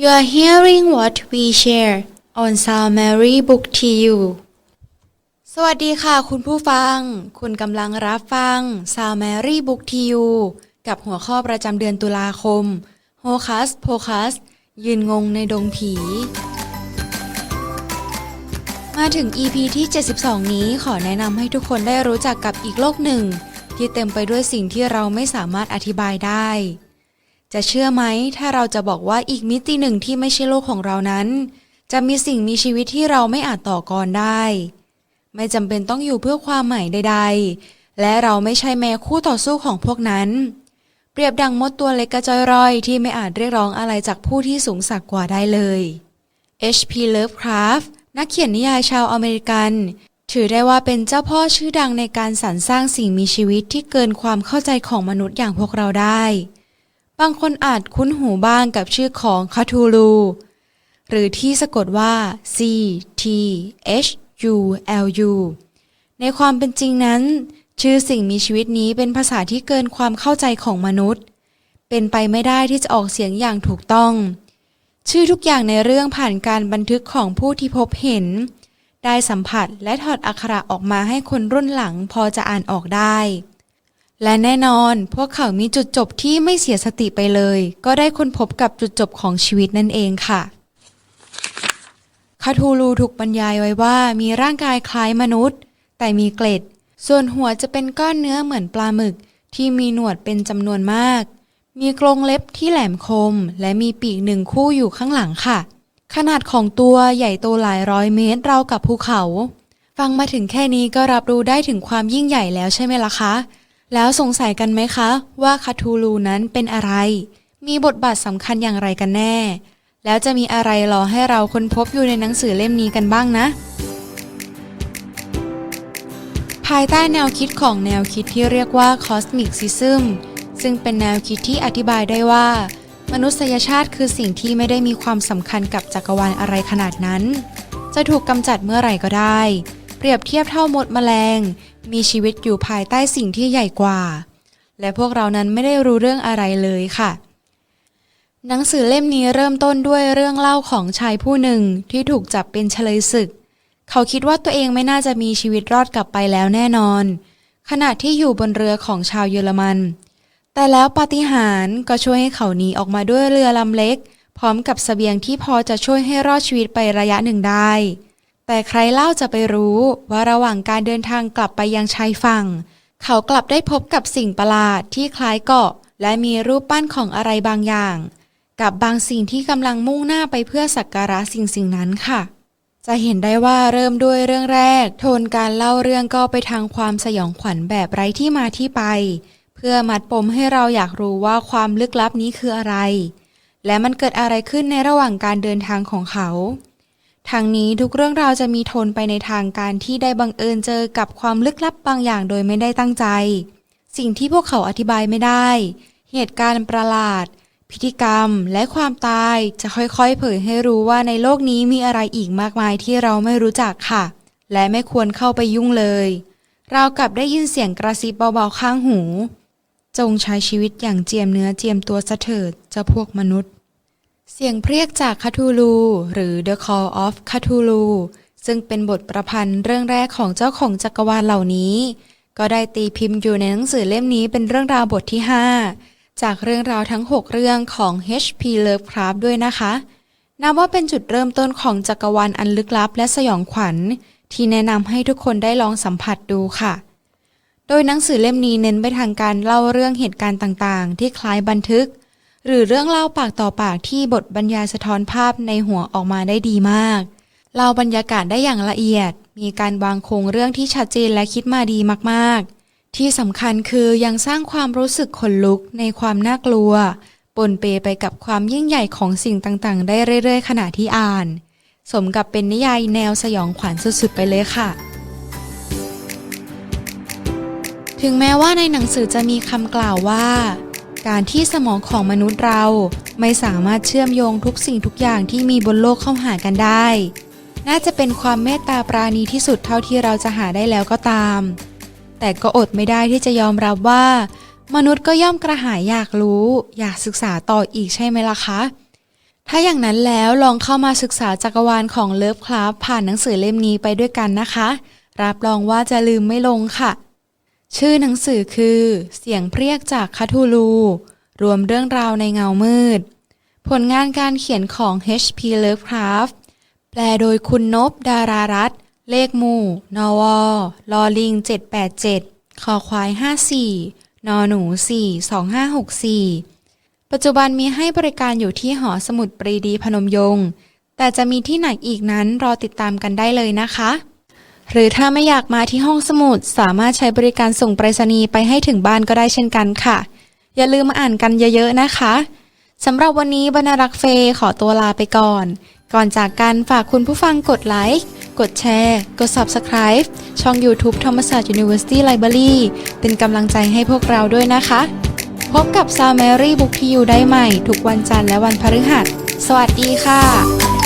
You are hearing what we share on Sound Mary Book to you สวัสดีค่ะคุณผู้ฟัง คุณกำลังรับฟัง Sound Mary Book to you กับหัวข้อประจำเดือนตุลาคม Hocus Pocus ยืนงงในดงผี มาถึง EP ที่ 72 นี้ขอแนะนำให้ทุกคนได้รู้จักกับอีกโลกหนึ่ง ที่เต็มไปด้วยสิ่งที่เราไม่สามารถอธิบายได้ จะเชื่อไหมถ้าเราจะบอกว่าอีกมิติหนึ่งที่ไม่ใช่โลกของเรานั้น จะมีสิ่งมีชีวิตที่เราไม่อาจต่อกรได้ ไม่จำเป็นต้องอยู่เพื่อความหมายใด ๆ และเราไม่ใช่แม้คู่ต่อสู้ของพวกนั้น เปรียบดังมดตัวเล็กกระจอยรอยที่ไม่อาจเรียกร้องอะไรจากผู้ที่สูงสักกว่าได้เลย H.P. Lovecraft นักเขียนนิยายชาวอเมริกัน ถือได้ว่าเป็นเจ้าพ่อชื่อดังในการสรรสร้างสิ่งมีชีวิตที่เกินความเข้าใจของมนุษย์อย่างพวกเราได้ บางคนอาจคุ้นหูบ้างกับชื่อของคาทูลูหรือที่สะกดว่า C T H U L U ในความเป็นจริงนั้น ชื่อสิ่งมีชีวิตนี้เป็นภาษาที่เกินความเข้าใจของมนุษย์ เป็นไปไม่ได้ที่จะออกเสียงอย่างถูกต้อง ชื่อทุกอย่างในเรื่องผ่านการบันทึกของผู้ที่พบเห็น ได้สัมผัสและถอดอักขระออกมาให้คนรุ่นหลังพอจะอ่านออกได้ และแน่นอนพวกเขามีจุดจบที่ไม่เสียสติไปเลย ก็ได้ค้นพบกับจุดจบของชีวิตนั่นเองค่ะคาทูลูถูกบรรยายไว้ว่ามีร่างกายคล้ายมนุษย์ แต่มีเกล็ด ส่วนหัวจะเป็นก้อนเนื้อเหมือนปลาหมึก ที่มีหนวดเป็นจำนวนมาก มีกรงเล็บที่แหลมคม และมีปีกหนึ่งคู่อยู่ข้างหลังค่ะ ขนาดของตัวใหญ่โตหลายร้อยเมตรราวกับภูเขา ฟังมาถึงแค่นี้ก็รับรู้ได้ถึงความยิ่งใหญ่แล้วใช่ไหมล่ะคะ แล้วสงสัยกันไหมคะ ว่าคาทูลูนั้นเป็นอะไร มีบทบาทสำคัญอย่างไรกันแน่ แล้วจะมีอะไรรอให้เราค้นพบอยู่ในหนังสือเล่มนี้กันบ้างนะ ภายใต้แนวคิดของแนวคิดที่เรียกว่า Cosmic System ซึ่งเป็นแนวคิดที่อธิบายได้ว่า มนุษยชาติคือสิ่งที่ไม่ได้มีความสำคัญกับจักรวาลอะไรขนาดนั้น จะถูกกำจัดเมื่อไหร่ก็ได้ เปรียบเทียบเท่ามดแมลง มีชีวิตอยู่ภายใต้สิ่งที่ใหญ่กว่า และพวกเรานั้นไม่ได้รู้เรื่องอะไรเลยค่ะ หนังสือเล่มนี้เริ่มต้นด้วยเรื่องเล่าของชายผู้หนึ่งที่ถูกจับเป็นเฉลยศึก เขาคิดว่าตัวเองไม่น่าจะมีชีวิตรอดกลับไปแล้วแน่นอน ขณะที่อยู่บนเรือของชาวเยอรมัน แต่แล้วปาฏิหาริย์ก็ช่วยให้เขาหนีออกมาด้วยเรือลำเล็ก พร้อมกับเสบียงที่พอจะช่วยให้รอดชีวิตไประยะหนึ่งได้ แต่ใครเล่าจะไปรู้ว่าระหว่างการเดินทางกลับไปยังชายฝั่ง เขากลับได้พบกับสิ่งประหลาดที่คล้ายเกาะ และมีรูปปั้นของอะไรบางอย่าง กับบางสิ่งที่กำลังมุ่งหน้าไปเพื่อสักการะสิ่งสิ่งนั้นค่ะ จะเห็นได้ว่าเริ่มด้วยเรื่องแรก โทนการเล่าเรื่องก็ไปทางความสยองขวัญแบบไร้ที่มาที่ไป เพื่อมัดปมให้เราอยากรู้ว่าความลึกลับนี้คืออะไร และมันเกิดอะไรขึ้นในระหว่างการเดินทางของเขา ทางนี้ทุกเรื่องราวจะมีโทนไปในทางการที่ได้บังเอิญเจอกับความลึกลับบางอย่างโดยไม่ได้ตั้งใจ สิ่งที่พวกเขาอธิบายไม่ได้ เหตุการณ์ประหลาด พิธีกรรมและความตายจะค่อยๆ เผยให้รู้ว่าในโลกนี้มีอะไรอีกมากมายที่เราไม่รู้จักค่ะ และไม่ควรเข้าไปยุ่งเลยเรากลับได้ยินเสียงกระซิบเบาๆข้างหู จงใช้ชีวิตอย่างเจียมเนื้อเจียมตัวซะเถิดเจ้าพวกมนุษย์ เสียงเพรียกจากคาทูลูหรือ The Call of Cthulhu ซึ่งเป็นบทประพันธ์เรื่องแรกของเจ้าของจักรวาลเหล่านี้ ก็ได้ตีพิมพ์อยู่ในหนังสือเล่มนี้เป็นเรื่องราวบทที่ 5 จากเรื่องราวทั้ง 6 เรื่องของ H.P. Lovecraft ด้วยนะคะ นับว่าเป็นจุดเริ่มต้นของจักรวาลอันลึกลับและสยองขวัญ ที่แนะนำให้ทุกคนได้ลองสัมผัสดูค่ะ โดยหนังสือเล่มนี้เน้นไปทางการเล่าเรื่องเหตุการณ์ต่างๆ ที่คล้ายบันทึก หรือเรื่องเล่าปากต่อปากที่บทบรรยายสะท้อนภาพในหัวออกมาได้ดีมากเล่าบรรยากาศได้อย่างละเอียด มีการวางโครงเรื่องที่ชัดเจนและคิดมาดีมากๆ ที่สำคัญคือยังสร้างความรู้สึกขนลุกในความน่ากลัว ปนเปไปกับความยิ่งใหญ่ของสิ่งต่างๆ ได้เรื่อยๆ ขณะที่อ่าน สมกับเป็นนิยายแนวสยองขวัญสุดๆ ไปเลยค่ะถึงแม้ว่าในหนังสือจะมีคำกล่าวว่า การที่สมองของมนุษย์เราไม่สามารถเชื่อมโยงทุกสิ่งทุกอย่างที่มีบนโลกเข้าหากันได้ น่าจะเป็นความเมตตาปราณีที่สุดเท่าที่เราจะหาได้แล้วก็ตาม แต่ก็อดไม่ได้ที่จะยอมรับว่า มนุษย์ก็ย่อมกระหายอยากรู้ อยากศึกษาต่ออีกใช่ไหมล่ะคะถ้าอย่างนั้นแล้วลองเข้ามาศึกษาจักรวาลของเลิฟคลาฟผ่านหนังสือเล่มนี้ไปด้วยกันนะคะ รับรองว่าจะลืมไม่ลงค่ะ ชื่อหนังสือคือ เสียงเพรียกจากคาทูลู รวมเรื่องราวในเงามืด ผลงานการเขียนของ H.P. Lovecraft แปลโดยคุณนบดารารัตนเลขหมู่ นวลอลิง 787 คอควาย 54 นหนู 42564 ปัจจุบันมีให้บริการอยู่ที่หอสมุดปรีดีพนมยงค์แต่จะมีที่ไหนอีกนั้นรอติดตามกันได้เลยนะคะ หรือถ้าไม่อยากมาที่ห้องสมุด สามารถใช้บริการส่งไปรษณีย์ไปให้ถึงบ้านก็ได้เช่นกันค่ะ อย่าลืมมาอ่านกันเยอะๆนะคะสำหรับวันนี้บรรณารักษ์เฟย์ขอตัวลาไปก่อน ก่อนจากกันฝากคุณผู้ฟังกดไลค์กดแชร์ กด Subscribe ช่อง YouTube ธรรมศาสตร์ University Library เป็นกำลังใจให้พวกเราด้วยนะคะ พบกับ s าวแมรี่บุ๊กทีอยู่ได้ใหม่ ทุกวันจันทร์และวันพฤหัส สวัสดีค่ะ